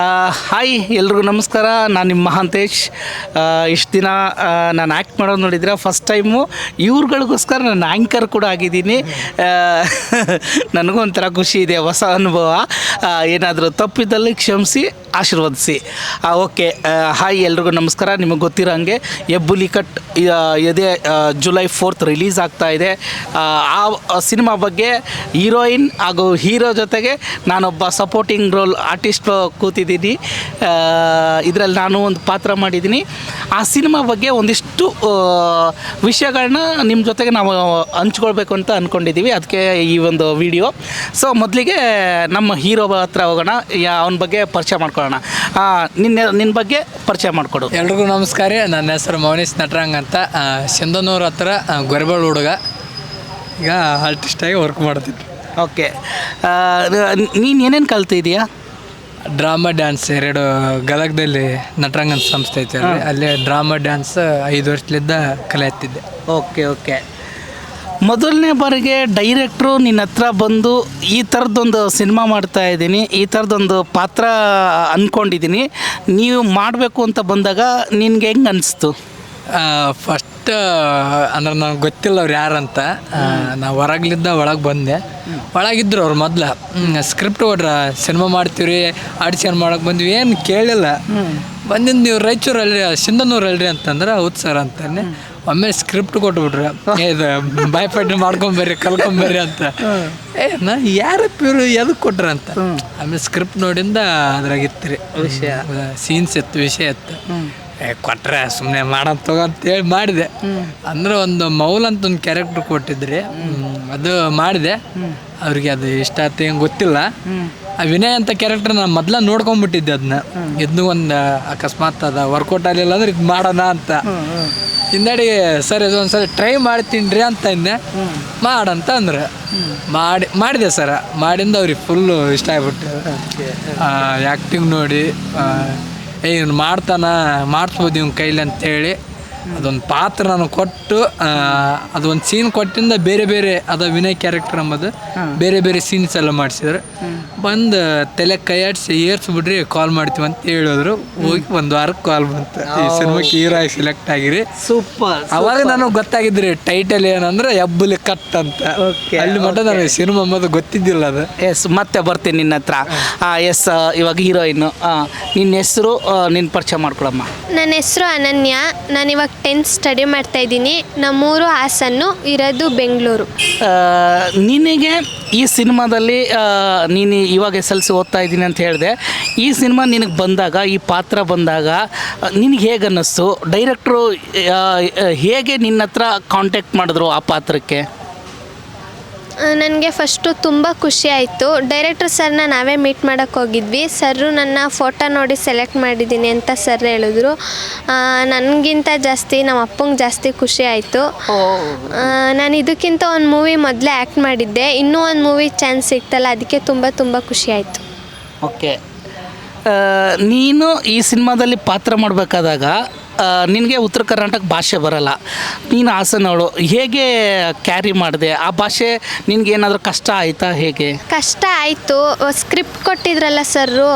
Hi ಎಲ್ರಿಗೂ ನಮಸ್ಕಾರ. ನಾನು ನಿಮ್ಮ ಮಹಾಂತೇಶ್. ಇಷ್ಟು ದಿನ ನಾನು ಆ್ಯಕ್ಟ್ ಮಾಡೋದು ನೋಡಿದ್ರೆ ಫಸ್ಟ್ ಟೈಮು ಇವ್ರುಗಳಿಗೋಸ್ಕರ ನಾನು ಆ್ಯಂಕರ್ ಕೂಡ ಆಗಿದ್ದೀನಿ. ನನಗೂ ಒಂಥರ ಖುಷಿ ಇದೆ, ಹೊಸ ಅನುಭವ. ಏನಾದರೂ ತಪ್ಪಿದ್ದಲ್ಲಿ ಕ್ಷಮಿಸಿ. ಆಶೀರ್ವದಿಸಿ. ಓಕೆ ಹಾಯ್ ಎಲ್ರಿಗೂ ನಮಸ್ಕಾರ. ನಿಮಗೆ ಗೊತ್ತಿರೋ ಹಾಗೆ ಎಬ್ಬುಲಿ ಕಟ್ ಇದೇ ಜುಲೈ ಫೋರ್ತ್ ರಿಲೀಸ್ ಆಗ್ತಾ ಇದೆ. ಆ, ಸಿನಿಮಾ ಬಗ್ಗೆ ಹೀರೋಯಿನ್ ಹಾಗೂ ಹೀರೋ ಜೊತೆಗೆ ನಾನೊಬ್ಬ ಸಪೋರ್ಟಿಂಗ್ ರೋಲ್ ಆರ್ಟಿಸ್ಟ್ ಕೂತಿದ್ದೀನಿ. ಇದರಲ್ಲಿ ನಾನು ಒಂದು ಪಾತ್ರ ಮಾಡಿದ್ದೀನಿ. ಆ ಸಿನಿಮಾ ಬಗ್ಗೆ ಒಂದಿಷ್ಟು ಆ, ವಿಷಯಗಳನ್ನ ನಿಮ್ಮ ಜೊತೆಗೆ ನಾವು ಹಂಚ್ಕೊಳ್ಬೇಕು ಅಂತ ಅಂದ್ಕೊಂಡಿದ್ದೀವಿ ಅದಕ್ಕೆ ಈ ಒಂದು ವಿಡಿಯೋ. ಸೊ ಮೊದಲಿಗೆ ನಮ್ಮ ಹೀರೋ ಹತ್ರ ಹೋಗೋಣ. ಅವನ ಬಗ್ಗೆ ಪರಿಚಯ ಮಾಡ್ಕೊಳ್ಳೋಣ. ನಿನ್ನೆ ನಿನ್ನ ನಿನ್ನ ಬಗ್ಗೆ ಪರಿಚಯ ಮಾಡಿಕೊಡು. ಎಲ್ರಿಗೂ ನಮಸ್ಕಾರ. ನನ್ನ ಹೆಸರು ಮೌನೇಶ್ ನಟರಂಗ್ ಅಂತ. ಚಂದನೂರ ಸಿಂಧನೂರು ಹತ್ರ ಗೊರಬಾಳ್ ಹುಡುಗ. ಈಗ ಆರ್ಟಿಸ್ಟಾಗಿ ವರ್ಕ್ ಮಾಡ್ತಿದ್ದೆ ಓಕೆ. ನೀನು ಏನೇನು ಕಲ್ತಿದ್ಯಾ? ಡ್ರಾಮಾ ಡ್ಯಾನ್ಸ್ ಎರಡು ಗದಗದಲ್ಲಿ ನಟರಂಗನ್ ಸಂಸ್ಥೆ ಐತೆ ಅಲ್ಲಿ. ಅಲ್ಲೇ ಡ್ರಾಮಾ ಡ್ಯಾನ್ಸ್ ಐದು ವರ್ಷದಿಂದ ಕಲಿಯತ್ತಿದ್ದೆ ಓಕೆ ಓಕೆ. ಮೊದಲನೇ ಬಾರಿಗೆ ಡೈರೆಕ್ಟ್ರು ನಿನ್ನ ಹತ್ರ ಬಂದು ಈ ಥರದ್ದೊಂದು ಸಿನಿಮಾ ಮಾಡ್ತಾ ಇದ್ದೀನಿ ಈ ಥರದ್ದೊಂದು ಪಾತ್ರ ಅಂದ್ಕೊಂಡಿದ್ದೀನಿ ನೀವು ಮಾಡಬೇಕು ಅಂತ ಬಂದಾಗ ನಿನಗೆ ಹೆಂಗೆ ಅನಿಸ್ತು? ಫಸ್ಟ್ ಅಂದ್ರೆ ನನಗೆ ಗೊತ್ತಿಲ್ಲ ಅವ್ರು ಯಾರಂತ. ನಾ ಹೊರಗ್ಲಿದ್ದ ಒಳಗೆ ಬಂದೆ. ಒಳಗಿದ್ರು ಅವ್ರು ಮೊದ್ಲು. ಸ್ಕ್ರಿಪ್ಟ್ ಕೊಡ್ರ ಸಿನಿಮಾ ಮಾಡ್ತೀವಿ ಆಡಿಷನ್ ಮಾಡಕ್ಕೆ ಬಂದ್ವಿ ಏನು ಕೇಳಿಲ್ಲ. ಬಂದಿದ್ದು ನೀವು ರಾಯಚೂರಲ್ಲಿ ಸಿಂಧನೂರಲ್ರಿ ಅಂತಂದ್ರೆ ಹೌದು ಸರ್ ಅಂತಾನೆ. ಒಮ್ಮೆ ಸ್ಕ್ರಿಪ್ಟ್ ಕೊಟ್ಬಿಟ್ರು. ಇದು ಬಾಯ್ಪಡ್ಡಿ ಮಾಡ್ಕೊಂಬರ್ರಿ ಕಲ್ಕೊಂಬರ್ರಿ ಅಂತ. ಏ ನಾ ಯಾರಪ್ಪ ಇವರು ಎದಕ್ಕೆ ಕೊಟ್ರ ಅಂತ. ಆಮೇಲೆ ಸ್ಕ್ರಿಪ್ಟ್ ನೋಡಿಂದ ಅದ್ರಾಗಿತ್ತು ರೀ. ವಿಷಯ. ಸೀನ್ಸ್ ಇತ್ತು ವಿಷಯ ಇತ್ತು. ಏ, ಕೊಟ್ರೆ ಸುಮ್ಮನೆ ಮಾಡೋದು ತಗೋ ಅಂತೇಳಿ ಮಾಡಿದೆ. ಅಂದ್ರೆ ಒಂದು ಮೌಲ್ ಅಂತ ಒಂದು ಕ್ಯಾರೆಕ್ಟರ್ ಕೊಟ್ಟಿದ್ರಿ. ಅದು ಮಾಡಿದೆ. ಅವ್ರಿಗೆ ಅದು ಇಷ್ಟ ಆಯ್ತು ಏನು ಗೊತ್ತಿಲ್ಲ. ಆ ವಿನಯ್ ಅಂತ ಕ್ಯಾರೆಕ್ಟರ್ ನಾನು ಮೊದಲ ನೋಡ್ಕೊಂಡ್ಬಿಟ್ಟಿದ್ದೆ ಅದನ್ನ ಇದನ್ನು ಒಂದು ಅಕಸ್ಮಾತ್ ಅದ ವರ್ಕೌಟ್ ಆಗಲಿಲ್ಲ ಅಂದ್ರೆ ಇದು ಮಾಡೋಣ ಅಂತ. ಹಿಂದಡಿ ಸರ್ ಇದೊಂದು ಸರಿ ಟ್ರೈ ಮಾಡ್ತೀನಿ ಅಂತ ಇದ್ದೆ ಮಾಡಂತ ಅಂದ್ರೆ. ಮಾಡಿ, ಮಾಡಿದೆ ಸರ್. ಮಾಡಿಂದ ಅವ್ರಿಗೆ ಫುಲ್ಲು ಇಷ್ಟ ಆಗ್ಬಿಟ್ಟು. ಆ್ಯಕ್ಟಿಂಗ್ ನೋಡಿ ಏ ಇವ್ನು ಮಾಡ್ತಾನ ಮಾಡಿಸ್ಬೋದು ಇವ್ನ ಕೈಲಿ ಅಂತೇಳಿ. ಅದೊಂದು ಪಾತ್ರ ನಾನು ಕೊಟ್ಟು ಅದೊಂದು ಸೀನ್ ಕೊಟ್ಟಿಂದ ಬೇರೆ ಬೇರೆ ಅದ ವಿನಯ್ ಕ್ಯಾರೆಕ್ಟರ್ ಅಂಬೋದು ಬೇರೆ ಬೇರೆ ಸೀನ್ಸ್ ಎಲ್ಲ ಮಾಡಿಸಿದ್ರು. ಬಂದು ತಲೆ ಕೈ ಆಡಿಸಿ ಏರ್ಸ್ಬಿಡ್ರಿ ಕಾಲ್ ಮಾಡ್ತೀವಿ ಅಂತ ಹೇಳಿದ್ರು. ಹೋಗಿ ಒಂದು ವಾರಕ್ಕೆ ಕಾಲ್ ಬಂತು. ಈ ಸಿನಿಮಾಕ್ಕೆ ಹೀರೋ ಆಗಿ ಸೆಲೆಕ್ಟ್ ಆಗಿರಿ. ಸೂಪರ್ ಅವಾಗ ನನಗೆ ಗೊತ್ತಾಗಿದ್ರಿ ಟೈಟಲ್ ಏನಂದ್ರೆ ಎಬ್ಬುಲಿ ಕಟ್ ಅಂತ. ಅಲ್ಲಿ ಮಟ್ಟ ನನಗೆ ಸಿನಿಮಾ ಅನ್ನೋದು ಗೊತ್ತಿದ್ದಿಲ್ಲ ಅದು. ಎಸ್ ಮತ್ತೆ ಬರ್ತೀನಿ ನಿನ್ನ ಹತ್ರ. ಎಸ್ ಇವಾಗ ಹೀರೋಯಿನ್ ನಿನ್ನ ಹೆಸರು ನಿನ್ನ ಪರಿಚಯ ಮಾಡ್ಕೊಳಮ್ಮ. ನನ್ನ ಹೆಸರು ಅನನ್ಯ. ನಾನು ಇವಾಗ ಟೆಂತ್ ಸ್ಟಡಿ ಮಾಡ್ತಾ ಇದ್ದೀನಿ. ನಮ್ಮೂರು ಹಾಸನ್ನು ಇರೋದು ಬೆಂಗಳೂರು. ನಿನಗೆ ಈ ಸಿನಿಮಾದಲ್ಲಿ ನೀನು ಇವಾಗ ಎಸ್ ಎಲ್ ಸಿ ಓದ್ತಾ ಇದ್ದೀನಿ ಅಂತ ಹೇಳಿದೆ, ಈ ಸಿನಿಮಾ ನಿನಗೆ ಬಂದಾಗ, ಈ ಪಾತ್ರ ಬಂದಾಗ ನಿನಗೆ ಹೇಗೆ ಅನ್ನಿಸ್ತು? ಡೈರೆಕ್ಟ್ರು ಹೇಗೆ ನಿನ್ನ ಹತ್ರ ಕಾಂಟ್ಯಾಕ್ಟ್ ಮಾಡಿದ್ರು ಆ ಪಾತ್ರಕ್ಕೆ? ನನಗೆ ಫಸ್ಟು ತುಂಬ ಖುಷಿ ಆಯಿತು. ಡೈರೆಕ್ಟರ್ ಸರ್ನ ನಾವೇ ಮೀಟ್ ಮಾಡೋಕ್ಕೆ ಹೋಗಿದ್ವಿ. ಸರ್ರು ನನ್ನ ಫೋಟೋ ನೋಡಿ ಸೆಲೆಕ್ಟ್ ಮಾಡಿದ್ದೀನಿ ಅಂತ ಸರ್ ಹೇಳಿದ್ರು. ನನಗಿಂತ ಜಾಸ್ತಿ ನಮ್ಮ ಅಪ್ಪಂಗೆ ಜಾಸ್ತಿ ಖುಷಿ ಆಯಿತು. ನಾನು ಇದಕ್ಕಿಂತ ಒಂದು ಮೂವಿ ಮೊದಲೇ ಆ್ಯಕ್ಟ್ ಮಾಡಿದ್ದೆ. ಇನ್ನೂ ಒಂದು ಮೂವಿ ಚಾನ್ಸ್ ಸಿಗ್ತಲ್ಲ ಅದಕ್ಕೆ ತುಂಬ ತುಂಬ ಖುಷಿ ಆಯಿತು. ಓಕೆ. ನೀನು ಈ ಸಿನಿಮಾದಲ್ಲಿ ಪಾತ್ರ ಮಾಡಬೇಕಾದಾಗ ನಿನಗೆ ಉತ್ತರ ಕರ್ನಾಟಕ ಭಾಷೆ ಬರಲ್ಲ. ನೀನು ಹಾಸನವಳು ಹೇಗೆ ಕ್ಯಾರಿ ಮಾಡಿದೆ? ಆ ಭಾಷೆ ನಿನಗೆ ಏನಾದರೂ ಕಷ್ಟ ಆಯಿತಾ ಹೇಗೆ? ಕಷ್ಟ ಆಯಿತು. ಸ್ಕ್ರಿಪ್ಟ್ ಕೊಟ್ಟಿದ್ರಲ್ಲ ಸರ್ರು.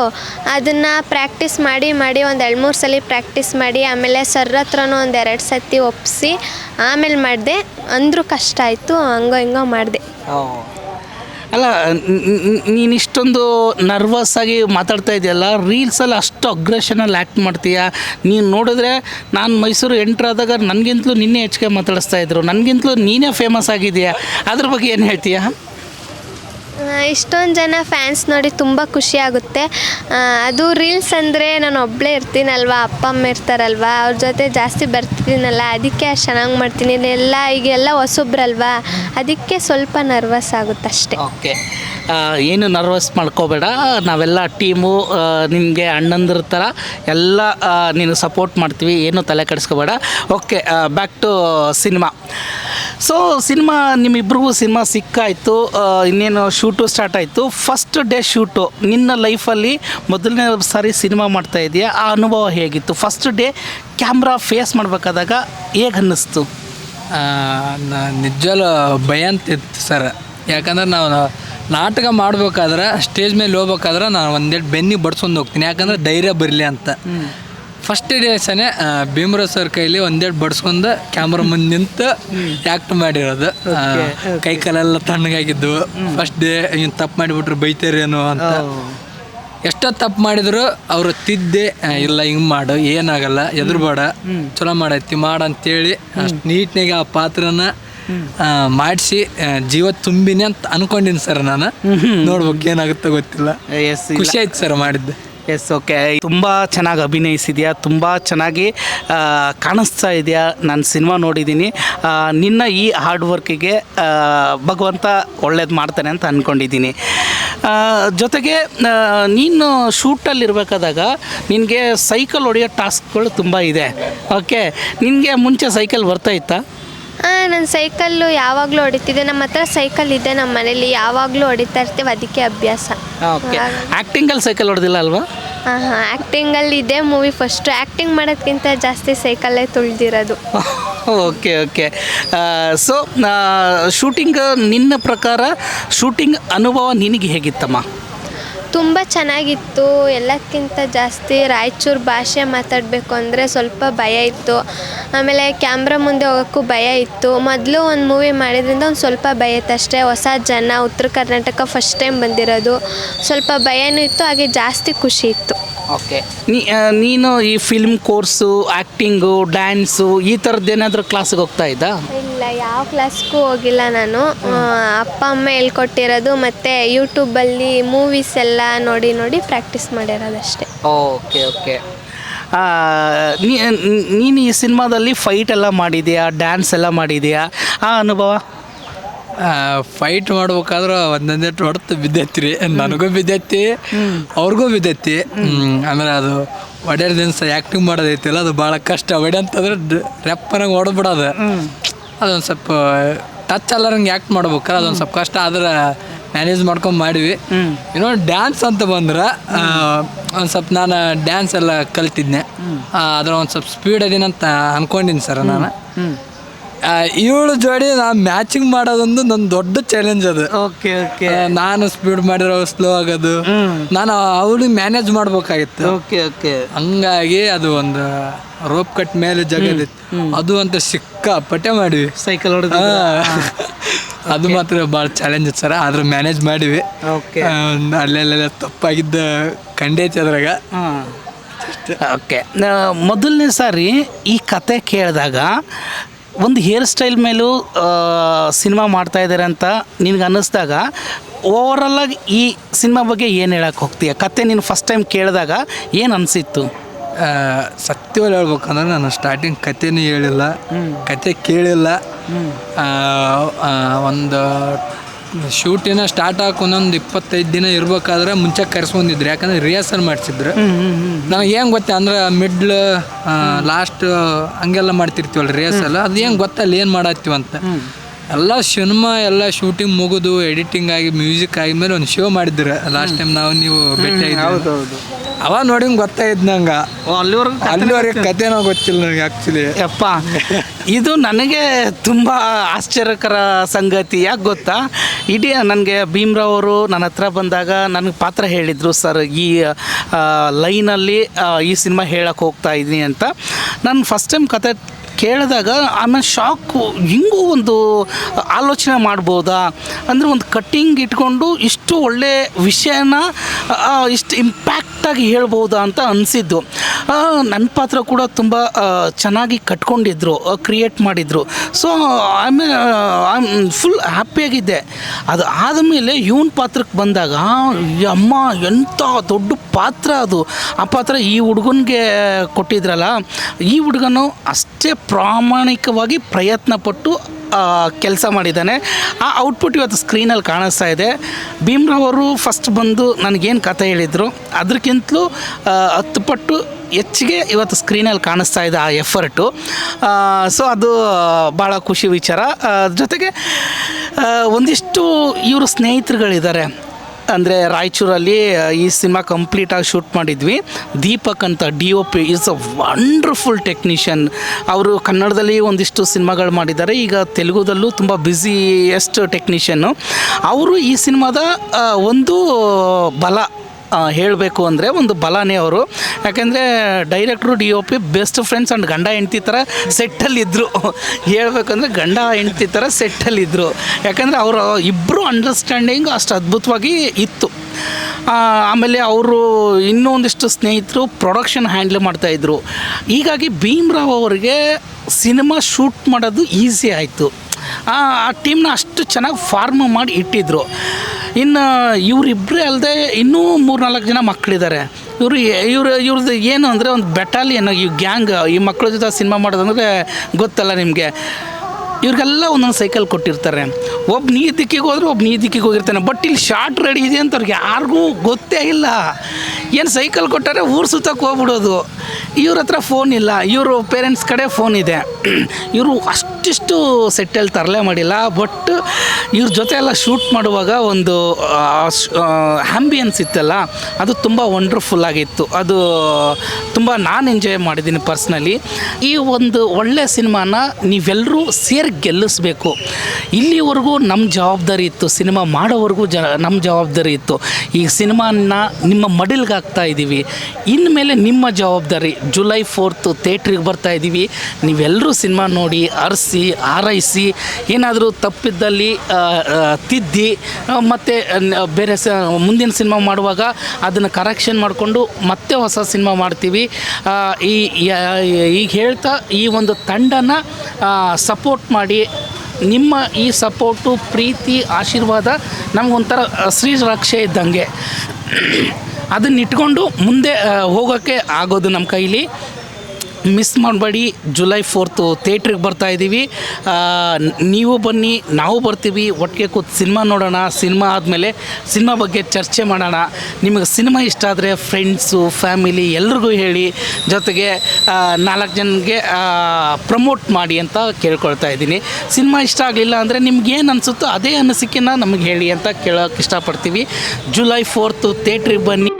ಅದನ್ನು ಪ್ರಾಕ್ಟೀಸ್ ಮಾಡಿ ಮಾಡಿ ಒಂದು ಎರಡು ಮೂರು ಸಲ ಪ್ರಾಕ್ಟೀಸ್ ಮಾಡಿ ಆಮೇಲೆ ಸರ್ ಹತ್ರನೂ ಒಂದು ಎರಡು ಸತಿ ಒಪ್ಪಿಸಿ ಆಮೇಲೆ ಮಾಡಿದೆ. ಅಂದರೂ ಕಷ್ಟ ಆಯಿತು. ಹಂಗೋ ಹಿಂಗೋ ಮಾಡಿದೆ. ಅಲ್ಲ ನೀನು ಇಷ್ಟೊಂದು ನರ್ವಸ್ ಆಗಿ ಮಾತಾಡ್ತಾ ಇದೆಯಲ್ಲ ರೀಲ್ಸಲ್ಲಿ ಅಷ್ಟು ಅಗ್ರೆಷನಲ್ಲಿ ಆ್ಯಕ್ಟ್ ಮಾಡ್ತೀಯ? ನೀನು ನೋಡಿದ್ರೆ ನಾನು ಮೈಸೂರು ಎಂಟ್ರಾದಾಗ ನನಗಿಂತಲೂ ನಿನ್ನೆ ಹೆಚ್ಚಿಗೆ ಮಾತಾಡಿಸ್ತಾ ಇದ್ರು, ನನಗಿಂತಲೂ ನೀನೇ ಫೇಮಸ್ ಆಗಿದೆಯಾ ಅದ್ರ ಬಗ್ಗೆ ಏನು ಹೇಳ್ತೀಯಾ? ಇಷ್ಟೊಂದು ಜನ ಫ್ಯಾನ್ಸ್ ನೋಡಿ ತುಂಬ ಖುಷಿ ಆಗುತ್ತೆ. ಅದು ರೀಲ್ಸ್ ಅಂದರೆ ನಾನು ಒಬ್ಬಳೇ ಇರ್ತೀನಲ್ವ, ಅಪ್ಪ, ಅಮ್ಮ ಇರ್ತಾರಲ್ವ, ಅವ್ರ ಜೊತೆ ಜಾಸ್ತಿ ಬರ್ತಿದ್ದೀನಲ್ಲ, ಅದಕ್ಕೆ ಅಷ್ಟು ಚೆನ್ನಾಗಿ ಮಾಡ್ತೀನಿ. ಎಲ್ಲ ಈಗೆಲ್ಲ ಹೊಸೊಬ್ರಲ್ವ, ಅದಕ್ಕೆ ಸ್ವಲ್ಪ ನರ್ವಸ್ ಆಗುತ್ತೆ ಅಷ್ಟೇ. ಓಕೆ. ಏನು ನರ್ವಸ್ ಮಾಡ್ಕೋಬೇಡ. ನಾವೆಲ್ಲ ಟೀಮು ನಿಮಗೆ ಅಣ್ಣಂದ್ರ ಥರ ಎಲ್ಲ ನೀನು ಸಪೋರ್ಟ್ ಮಾಡ್ತೀವಿ. ಏನು ತಲೆ ಕೆಡಿಸ್ಕೋಬೇಡ. Okay back to cinema so cinema ನಿಮ್ಮಿಬ್ರಿಗೂ cinema ಸಿಕ್ಕಾಯಿತು. ಇನ್ನೇನು ಶೂಟು ಸ್ಟಾರ್ಟ್ ಆಯಿತು. ಫಸ್ಟ್ ಡೇ ಶೂಟು ನಿನ್ನ ಲೈಫಲ್ಲಿ ಮೊದಲನೇ ಸಾರಿ ಸಿನಿಮಾ ಮಾಡ್ತಾ ಇದೆಯಾ? ಆ ಅನುಭವ ಹೇಗಿತ್ತು? ಫಸ್ಟ್ ಡೇ ಕ್ಯಾಮ್ರಾ ಫೇಸ್ ಮಾಡಬೇಕಾದಾಗ ಹೇಗೆ ಅನ್ನಿಸ್ತು? ನಿಜವಲ್ಲ ಭಯ ಅಂತಿತ್ತು ಸರ್. ಯಾಕಂದ್ರೆ ನಾವು ನಾಟಕ ಮಾಡಬೇಕಾದ್ರೆ ಸ್ಟೇಜ್ ಮೇಲೆ ಹೋಗ್ಬೇಕಾದ್ರೆ ನಾನು ಒಂದೆರಡು ಬೆನ್ನಿಗೆ ಬಡ್ಸ್ಕೊಂಡು ಹೋಗ್ತೀನಿ. ಯಾಕಂದ್ರೆ ಧೈರ್ಯ ಬರಲಿ ಅಂತ. ಫಸ್ಟ್ ಡೇಸನೇ ಭೀಮರಾವ್ ಸರ್ ಕೈಲಿ ಒಂದೆರಡು ಬಡ್ಸ್ಕೊಂಡು ಕ್ಯಾಮ್ರಾ ಮುಂದೆ ನಿಂತು ಆ್ಯಕ್ಟ್ ಮಾಡಿರೋದು. ಕೈ ಕಾಲೆಲ್ಲ ತಣ್ಣಗಾಗಿದ್ದು ಫಸ್ಟ್ ಡೇ ಇನ್ನು ತಪ್ಪು ಮಾಡಿಬಿಟ್ರು ಬೈತಾರೇನೋ ಅಂತ. ಎಷ್ಟೋ ತಪ್ಪು ಮಾಡಿದ್ರು ಅವರು ತಿದ್ದೆ ಇಲ್ಲ ಹಿಂಗೆ ಮಾಡು ಏನಾಗಲ್ಲ ಎದುರುಬೇಡ. ಚಲೋ ಮಾಡೈತಿ ಮಾಡು ಅಂತೇಳಿ ಅಷ್ಟು ನೀಟ್ನಾಗ ಆ ಪಾತ್ರನ ಮಾಡಿಸಿ ಜೀವ ತುಂಬಿನಿ ಅಂತ ಅನ್ಕೊಂಡಿನಿ ಸರ್ ನಾನು. ನೋಡ್ಬೇಕು ಏನಾಗುತ್ತೋ ಗೊತ್ತಿಲ್ಲ. ಖುಷಿ ಆಯ್ತು ಸರ್ ಮಾಡಿದ್ದೆ. ಎಸ್ ಓಕೆ ತುಂಬ ಚೆನ್ನಾಗಿ ಅಭಿನಯಿಸಿದ್ಯಾ? ತುಂಬ ಚೆನ್ನಾಗಿ ಕಾಣಿಸ್ತಾ ಇದೆಯಾ? ನಾನು ಸಿನಿಮಾ ನೋಡಿದ್ದೀನಿ ನಿನ್ನ ಈ ಹಾರ್ಡ್ ವರ್ಕಿಗೆ ಭಗವಂತ ಒಳ್ಳೇದು ಮಾಡ್ತಾನೆ ಅಂತ ಅಂದ್ಕೊಂಡಿದ್ದೀನಿ ಜೊತೆಗೆ ನೀನು ಶೂಟಲ್ಲಿರಬೇಕಾದಾಗ ನಿನಗೆ ಸೈಕಲ್ ಹೊಡೆಯೋ ಟಾಸ್ಕ್ಗಳು ತುಂಬ ಇದೆ. ಓಕೆ ನಿನಗೆ ಮುಂಚೆ ಸೈಕಲ್ ಬರ್ತಾ ಇತ್ತಾ? ನನ್ನ ಸೈಕಲ್ಲು ಯಾವಾಗಲೂ ಹೊಡಿತಿದ್ದೆ ನಮ್ಮ ಹತ್ರ ಸೈಕಲ್ ಇದೆ ನಮ್ಮ ಮನೇಲಿ. ಯಾವಾಗಲೂ ಹೊಡಿತಾ ಇರ್ತೀವಿ ಅದಕ್ಕೆ ಅಭ್ಯಾಸ. ಓಕೆ. ಆ್ಯಕ್ಟಿಂಗಲ್ಲಿ ಸೈಕಲ್ ಹೊಡೆದಿಲ್ಲ ಅಲ್ವಾ? ಹಾಂ ಹಾಂ ಆ್ಯಕ್ಟಿಂಗಲ್ಲಿ ಇದೆ ಮೂವಿ ಫಸ್ಟು. ಆ್ಯಕ್ಟಿಂಗ್ ಮಾಡೋದ್ಕಿಂತ ಜಾಸ್ತಿ ಸೈಕಲ್ಲೇ ತುಳಿದಿರೋದು. Okay okay. ಸೊ ಶೂಟಿಂಗ್ ನಿನ್ನ ಪ್ರಕಾರ ಶೂಟಿಂಗ್ ಅನುಭವ ನಿನಗೆ ಹೇಗಿತ್ತಮ್ಮ? ತುಂಬ ಚೆನ್ನಾಗಿತ್ತು. ಎಲ್ಲಕ್ಕಿಂತ ಜಾಸ್ತಿ ರಾಯಚೂರು ಭಾಷೆ ಮಾತಾಡಬೇಕು ಅಂದರೆ ಸ್ವಲ್ಪ ಭಯ ಇತ್ತು. ಆಮೇಲೆ ಕ್ಯಾಮ್ರಾ ಮುಂದೆ ಹೋಗೋಕ್ಕೂ ಭಯ ಇತ್ತು. ಮೊದಲು ಒಂದು ಮೂವಿ ಮಾಡಿದ್ರಿಂದ ಒಂದು ಸ್ವಲ್ಪ ಭಯ ಇತ್ತು ಅಷ್ಟೇ. ಹೊಸ ಜನ ಉತ್ತರ ಕರ್ನಾಟಕ ಫಸ್ಟ್ ಟೈಮ್ ಬಂದಿರೋದು. ಸ್ವಲ್ಪ ಭಯನೂ ಇತ್ತು ಹಾಗೆ ಜಾಸ್ತಿ ಖುಷಿ ಇತ್ತು. ಓಕೆ ನೀ ನೀನು ಈ ಫಿಲ್ಮ್ ಕೋರ್ಸು ಆ್ಯಕ್ಟಿಂಗು ಡ್ಯಾನ್ಸು ಈ ಥರದ್ದು ಏನಾದರೂ ಕ್ಲಾಸಿಗೆ ಹೋಗ್ತಾ ಇದ್ದಾ? ಯಾವ ಕ್ಲಾಸ್ಗೂ ಹೋಗಿಲ್ಲ ನಾನು. ಅಪ್ಪ ಅಮ್ಮ ಹೇಳ್ಕೊಟ್ಟಿರೋದು ಮತ್ತು ಯೂಟ್ಯೂಬಲ್ಲಿ ಮೂವೀಸ್ ಎಲ್ಲ ನೋಡಿ ನೋಡಿ ಪ್ರಾಕ್ಟೀಸ್ ಮಾಡಿರೋದಷ್ಟೇ. ಓಕೆ ಓಕೆ ನೀನು ಈ ಸಿನಿಮಾದಲ್ಲಿ ಫೈಟ್ ಎಲ್ಲ ಮಾಡಿದೆಯಾ? ಡ್ಯಾನ್ಸ್ ಎಲ್ಲ ಮಾಡಿದೆಯಾ? ಆ ಅನುಭವ? ಫೈಟ್ ಮಾಡ್ಬೇಕಾದ್ರೆ ಒಂದೊಂದೇ ಹೊಡೆತು ಬಿದ್ದೈತಿ ರೀ ನನಗೂ ಬಿದ್ದೈತಿ ಅವ್ರಿಗೂ ಬಿದ್ದೈತಿ. ಅಂದ್ರೆ ಆಮೇಲೆ ಅದು ಒಡೆಯರ್ ದಿನ ಆ್ಯಕ್ಟಿಂಗ್ ಮಾಡೋದೈತಿಲ್ಲ ಅದು ಭಾಳ ಕಷ್ಟ. ಹೊಡೆ ಅಂತಂದ್ರೆ ರೆಪ್ಪನಾಗ ಹೊಡೆದ್ಬಿಡೋದು ಅದೊಂದು ಸ್ವಲ್ಪ ಟಚ್ ಅಲ್ಲರಂಗೆ ಆ್ಯಕ್ಟ್ ಮಾಡ್ಬೇಕಾರೆ ಅದೊಂದು ಸ್ವಲ್ಪ ಕಷ್ಟ. ಆದ್ರೆ ಮ್ಯಾನೇಜ್ ಮಾಡ್ಕೊಂಡು ಮಾಡಿವಿ ಏನೋ ಡ್ಯಾನ್ಸ್ ಅಂತ ಬಂದ್ರೆ ಒಂದು ಸ್ವಲ್ಪ ನಾನು ಡ್ಯಾನ್ಸ್ ಎಲ್ಲ ಕಲ್ತಿದ್ದೆ ಅದ್ರ ಒಂದು ಸ್ವಲ್ಪ ಸ್ಪೀಡ್ ಅದೀನಂತ ಅನ್ಕೊಂಡಿನಿ ಸರ್ ನಾನು. ಇವಳು ಜೋಡಿ ನಾನು ಮ್ಯಾಚಿಂಗ್ ಮಾಡೋದೊಂದು ನನ್ನ ದೊಡ್ಡ ಚಾಲೆಂಜ್ ಅದು. Okay okay. ನಾನು ಸ್ಪೀಡ್ ಮಾಡಿರೋ ಸ್ಲೋ ಆಗೋದು. ನಾನು ಅವಳಿಗೆ ಮ್ಯಾನೇಜ್ ಮಾಡ್ಬೇಕಾಗಿತ್ತು. Okay okay. ಹಂಗಾಗಿ ಅದು ಒಂದು ರೋಪ್ ಕಟ್ ಮೇಲೆ ಜಗದಿತ್ತು ಅದು ಅಂತ ಸಿಕ್ಕಾಪಟ್ಟೆ ಮಾಡಿವಿ. ಸೈಕಲ್ ಹೊಡೆದ ಅದು ಮಾತ್ರ ಭಾಳ ಚಾಲೆಂಜ್ ಸರ್. ಆದ್ರೆ ಮ್ಯಾನೇಜ್ ಮಾಡಿವಿ. ಅಲ್ಲೆಲ್ಲೆಲ್ಲ ತಪ್ಪಾಗಿದ್ದ ಕಂಡೈತಿ ಅದ್ರಾಗ. ಓಕೆ ಮೊದಲನೇ ಸಾರಿ ಈ ಕತೆ ಕೇಳಿದಾಗ ಒಂದು ಹೇರ್ ಸ್ಟೈಲ್ ಮೇಲೂ ಸಿನಿಮಾ ಮಾಡ್ತಾ ಇದ್ದಾರೆ ಅಂತ ನಿನಗೆ ಅನ್ನಿಸ್ದಾಗ ಓವರಲ್ಲಾಗಿ ಈ ಸಿನಿಮಾ ಬಗ್ಗೆ ಏನು ಹೇಳಕ್ಕೆ ಹೋಗ್ತೀಯ? ಕತೆ ನೀನು ಫಸ್ಟ್ ಟೈಮ್ ಕೇಳಿದಾಗ ಏನು ಅನಿಸಿತ್ತು? ಸತ್ಯವಾಗಿ ಹೇಳ್ಬೇಕಂದ್ರೆ ನಾನು ಸ್ಟಾರ್ಟಿಂಗ್ ಕತೆನೂ ಹೇಳಿಲ್ಲ. ಕತೆ ಕೇಳಿಲ್ಲ. ಒಂದು ಶೂಟಿನ ಸ್ಟಾರ್ಟ್ ಹಾಕಿ ಒಂದೊಂದು ಇಪ್ಪತ್ತೈದು ದಿನ ಇರ್ಬೇಕಾದ್ರೆ ಮುಂಚೆ ಕರೆಸ್ಕೊಂಡಿದ್ರು. ಯಾಕಂದ್ರೆ ರಿಹರ್ಸಲ್ ಮಾಡಿಸಿದ್ರು. ನನಗೆ ಏನು ಗೊತ್ತಾ ಅಂದ್ರೆ ಮಿಡ್ಲ್ ಲಾಸ್ಟ್ ಹಂಗೆಲ್ಲ ಮಾಡ್ತಿರ್ತೀವಲ್ಲ ರಿಹರ್ಸಲ್ ಅದು ಏನು ಗೊತ್ತಲ್ಲ ಏನು ಮಾಡತ್ತೀವಂತ. ಎಲ್ಲ ಸಿನಿಮಾ ಎಲ್ಲ ಶೂಟಿಂಗ್ ಮುಗಿದು ಎಡಿಟಿಂಗ್ ಆಗಿ ಮ್ಯೂಸಿಕ್ ಆಗಿದ್ಮೇಲೆ ಒಂದು ಶೋ ಮಾಡಿದ್ರು ಲಾಸ್ಟ್ ಟೈಮ್ ನಾವು ನೀವು ಭೇಟಿ ಅವ ನೋಡಿ ಗೊತ್ತಾಯ್ತು ನಂಗೆ. ಅಲ್ಲಿವರೆಗೂ ಅಲ್ಲಿವರೆಗೆ ಕತೆನೋ ಗೊತ್ತಿಲ್ಲ ನನಗೆ ಆ್ಯಕ್ಚುಲಿ ಯಪ್ಪ. ಇದು ನನಗೆ ತುಂಬ ಆಶ್ಚರ್ಯಕರ ಸಂಗತಿ ಯಾಕೆ ಗೊತ್ತಾ? ಇಡೀ ನನಗೆ ಭೀಮ್ರಾವ್ ಅವರು ನನ್ನ ಹತ್ರ ಬಂದಾಗ ನನಗೆ ಪಾತ್ರ ಹೇಳಿದರು ಸರ್ ಈ ಲೈನಲ್ಲಿ ಈ ಸಿನಿಮಾ ಹೇಳಕ್ಕೆ ಹೋಗ್ತಾ ಇದ್ದೀನಿ ಅಂತ. ನಾನು ಫಸ್ಟ್ ಟೈಮ್ ಕತೆ ಕೇಳಿದಾಗ ಆಮೇಲೆ ಶಾಕು ಹಿಂಗೂ ಒಂದು ಆಲೋಚನೆ ಮಾಡ್ಬೋದಾ? ಅಂದರೆ ಒಂದು ಕಟ್ಟಿಂಗ್ ಇಟ್ಕೊಂಡು ಇಷ್ಟು ಒಳ್ಳೆ ವಿಷಯನ ಇಷ್ಟು ಇಂಪ್ಯಾಕ್ಟಾಗಿ ಹೇಳ್ಬೋದಾ ಅಂತ ಅನಿಸಿದ್ದು. ನನ್ನ ಪಾತ್ರ ಕೂಡ ತುಂಬ ಚೆನ್ನಾಗಿ ಕಟ್ಕೊಂಡಿದ್ರು ಕ್ರಿಯೇಟ್ ಮಾಡಿದರು. ಸೊ ಆಮೇಲೆ ಫುಲ್ ಹ್ಯಾಪಿಯಾಗಿದ್ದೆ ಅದು ಆದಮೇಲೆ ಇವನ್ ಪಾತ್ರಕ್ಕೆ ಬಂದಾಗ ಅಮ್ಮ, ಎಂಥ ದೊಡ್ಡ ಪಾತ್ರ ಅದು. ಆ ಪಾತ್ರ ಈ ಹುಡುಗನಿಗೆ ಕೊಟ್ಟಿದ್ರಲ್ಲ, ಈ ಹುಡುಗನು ಅಷ್ಟೇ ಪ್ರಾಮಾಣಿಕವಾಗಿ ಪ್ರಯತ್ನ ಪಟ್ಟು ಕೆಲಸ ಮಾಡಿದ್ದಾನೆ. ಆ ಔಟ್ಪುಟ್ ಇವತ್ತು ಸ್ಕ್ರೀನಲ್ಲಿ ಕಾಣಿಸ್ತಾ ಇದೆ. ಭೀಮ್ರಾವ್ ಅವರು ಫಸ್ಟ್ ಬಂದು ನನಗೇನು ಕತೆ ಹೇಳಿದರು ಅದಕ್ಕಿಂತಲೂ ಹತ್ತು ಪಟ್ಟು ಹೆಚ್ಚಿಗೆ ಇವತ್ತು ಸ್ಕ್ರೀನಲ್ಲಿ ಕಾಣಿಸ್ತಾ ಇದೆ ಆ ಎಫರ್ಟು ಸೊ ಅದು ಭಾಳ ಖುಷಿ ವಿಚಾರ. ಜೊತೆಗೆ ಒಂದಿಷ್ಟು ಇವರು ಸ್ನೇಹಿತರುಗಳಿದ್ದಾರೆ. ಅಂದರೆ ರಾಯಚೂರಲ್ಲಿ ಈ ಸಿನಿಮಾ ಕಂಪ್ಲೀಟಾಗಿ ಶೂಟ್ ಮಾಡಿದ್ವಿ. ದೀಪಕ್ ಅಂತ D O P is a wonderful technician ಅವರು ಕನ್ನಡದಲ್ಲಿ ಒಂದಿಷ್ಟು ಸಿನಿಮಾಗಳು ಮಾಡಿದ್ದಾರೆ. ಈಗ ತೆಲುಗುದಲ್ಲೂ ತುಂಬ ಬ್ಯುಸಿಯೆಸ್ಟ್ ಟೆಕ್ನಿಷಿಯನ್ನು ಅವರು ಈ ಸಿನಿಮಾದ ಒಂದು ಬಲ. ಹೇಳಬೇಕು ಅಂದರೆ ಒಂದು ಬಲಾನೇ ಅವರು. ಯಾಕೆಂದರೆ director D O P best friends and ಗಂಡ ಹೆಂಡ್ತಿ ಥರ ಸೆಟ್ಟಲ್ಲಿದ್ದರು ಹೇಳಬೇಕಂದ್ರೆ ಗಂಡ ಹೆಂಡ್ತಿ ಥರ ಸೆಟ್ಟಲ್ಲಿದ್ದರು ಯಾಕಂದರೆ ಅವರ ಇಬ್ಬರು ಅಂಡರ್ಸ್ಟ್ಯಾಂಡಿಂಗ್ ಅಷ್ಟು ಅದ್ಭುತವಾಗಿ ಇತ್ತು. ಆಮೇಲೆ ಅವರು ಇನ್ನೊಂದಿಷ್ಟು ಸ್ನೇಹಿತರು ಪ್ರೊಡಕ್ಷನ್ ಹ್ಯಾಂಡ್ಲ್ ಮಾಡ್ತಾಯಿದ್ರು ಹೀಗಾಗಿ ಭೀಮ್ರಾವ್ ಅವರಿಗೆ ಸಿನಿಮಾ ಶೂಟ್ ಮಾಡೋದು ಈಸಿ ಆಯಿತು. ಆ ಟೀಮ್ನ ಅಷ್ಟು ಚೆನ್ನಾಗಿ ಫಾರ್ಮ್ ಮಾಡಿ ಇಟ್ಟಿದ್ರು. ಇನ್ನು ಇವರಿಬ್ಬರೇ ಅಲ್ಲದೆ ಇನ್ನೂ ಮೂರು ನಾಲ್ಕು ಜನ ಮಕ್ಕಳಿದ್ದಾರೆ ಇವರು ಇವರು ಇವ್ರದ್ದು ಏನು ಅಂದರೆ ಒಂದು ಬೆಟಾಲಿಯನ್ ಈ ಗ್ಯಾಂಗ್ ಈ ಮಕ್ಕಳ ಜೊತೆ ಸಿನಿಮಾ ಮಾಡೋದಂದರೆ ಗೊತ್ತಲ್ಲ ನಿಮಗೆ. ಇವ್ರಿಗೆಲ್ಲ ಒಂದೊಂದು ಸೈಕಲ್ ಕೊಟ್ಟಿರ್ತಾರೆ. ಒಬ್ಬ ನೀ ದಿಕ್ಕಿಗೆ ಹೋದ್ರೆ ಒಬ್ಬ ನೀ ದಿಕ್ಕಿಗೆ ಹೋಗಿರ್ತಾನೆ. ಬಟ್ ಇಲ್ಲಿ ಶಾರ್ಟ್ ರೆಡಿ ಇದೆ ಅಂತ ಅವ್ರಿಗೆ ಯಾರಿಗೂ ಗೊತ್ತೇ ಇಲ್ಲ. ಏನು ಸೈಕಲ್ ಕೊಟ್ಟಾರೆ ಊರು ಸುತ್ತಕ್ಕೆ ಹೋಗ್ಬಿಡೋದು. ಇವ್ರ ಹತ್ರ ಫೋನ್ ಇಲ್ಲ. ಇವರು ಪೇರೆಂಟ್ಸ್ ಕಡೆ ಫೋನ್ ಇದೆ. ಇವರು ಅಷ್ಟಿಷ್ಟು ಸೆಟ್ಟಲ್ಲಿ ತರಲೆ ಮಾಡಿಲ್ಲ ಬಟ್ ಇವ್ರ ಜೊತೆ ಎಲ್ಲ ಶೂಟ್ ಮಾಡುವಾಗ ಒಂದು ಆ್ಯಂಬಿಯನ್ಸ್ ಇತ್ತಲ್ಲ, ಅದು ತುಂಬ ವಂಡರ್ಫುಲ್ ಆಗಿತ್ತು. ಅದು ತುಂಬ ನಾನು ಎಂಜಾಯ್ ಮಾಡಿದ್ದೀನಿ ಪರ್ಸ್ನಲಿ ಈ ಒಂದು ಒಳ್ಳೆಯ ಸಿನಿಮಾನ ನೀವೆಲ್ಲರೂ ಸೇರಿ ಗೆಲ್ಲಿಸ್ಬೇಕು. ಇಲ್ಲಿವರೆಗೂ ನಮ್ಮ ಜವಾಬ್ದಾರಿ ಇತ್ತು, ಸಿನಿಮಾ ಮಾಡೋವರೆಗೂ ಜ ನಮ್ಮ ಜವಾಬ್ದಾರಿ ಇತ್ತು. ಈ ಸಿನಿಮಾನ ನಿಮ್ಮ ಮಡಿಲ್ಗೆ ಹಾಕ್ತಾ ಇದ್ದೀವಿ ಇನ್ಮೇಲೆ ನಿಮ್ಮ ಜವಾಬ್ದಾರಿ, ಜುಲೈ ಫೋರ್ತು ಥಿಯೇಟ್ರಿಗೆ ಬರ್ತಾ ಇದ್ದೀವಿ ನೀವೆಲ್ಲರೂ ಸಿನಿಮಾ ನೋಡಿ, ಅರಸಿ ಆರೈಸಿ ಏನಾದರೂ ತಪ್ಪಿದ್ದಲ್ಲಿ ತಿದ್ದಿ ಮತ್ತು ಬೇರೆ ಸ, ಮುಂದಿನ ಸಿನಿಮಾ ಮಾಡುವಾಗ ಅದನ್ನು ಕರೆಕ್ಷನ್ ಮಾಡಿಕೊಂಡು ಮತ್ತೆ ಹೊಸ ಸಿನಿಮಾ ಮಾಡ್ತೀವಿ. ಈ ಈಗ ಹೇಳ್ತಾ ಈ ಒಂದು ತಂಡನ ಸಪೋರ್ಟ್ ಮಾಡಿ, ನಿಮ್ಮ ಈ ಸಪೋರ್ಟು ಪ್ರೀತಿ, ಆಶೀರ್ವಾದ ನಮಗೊಂಥರ ಶ್ರೀ ರಕ್ಷೆ ಇದ್ದಂಗೆ. ಅದನ್ನ ಇಟ್ಕೊಂಡು ಮುಂದೆ ಹೋಗೋಕ್ಕೆ ಆಗೋದು ನಮ್ಮ ಕೈಲಿ. ಮಿಸ್ ಮಾಡಬೇಡಿ. ಜುಲೈ ಫೋರ್ತು ಥಿಯೇಟ್ರಿಗೆ ಬರ್ತಾ ಇದ್ದೀವಿ. ನೀವು ಬನ್ನಿ, ನಾವು ಬರ್ತೀವಿ. ಒಟ್ಟಿಗೆ ಕೂತು ಸಿನಿಮಾ ನೋಡೋಣ, ಸಿನಿಮಾ ಆದಮೇಲೆ ಸಿನಿಮಾ ಬಗ್ಗೆ ಚರ್ಚೆ ಮಾಡೋಣ. ನಿಮಗೆ ಸಿನಿಮಾ ಇಷ್ಟ ಆದರೆ ಫ್ರೆಂಡ್ಸು ಫ್ಯಾಮಿಲಿ ಎಲ್ರಿಗೂ ಹೇಳಿ. ಜೊತೆಗೆ ನಾಲ್ಕು ಜನಕ್ಕೆ ಪ್ರಮೋಟ್ ಮಾಡಿ ಅಂತ ಕೇಳ್ಕೊಳ್ತಾ ಇದ್ದೀನಿ. ಸಿನಿಮಾ ಇಷ್ಟ ಆಗಲಿಲ್ಲ ಅಂದರೆ ನಿಮ್ಗೇನು ಅನಿಸುತ್ತೋ ಅದೇ ಅನಿಸಿಕೆನ ನಮಗೆ ಹೇಳಿ ಅಂತ ಕೇಳೋಕ್ಕೆ ಇಷ್ಟಪಡ್ತೀವಿ. ಜುಲೈ ಫೋರ್ತು ಥಿಯೇಟ್ರಿಗೆ ಬನ್ನಿ.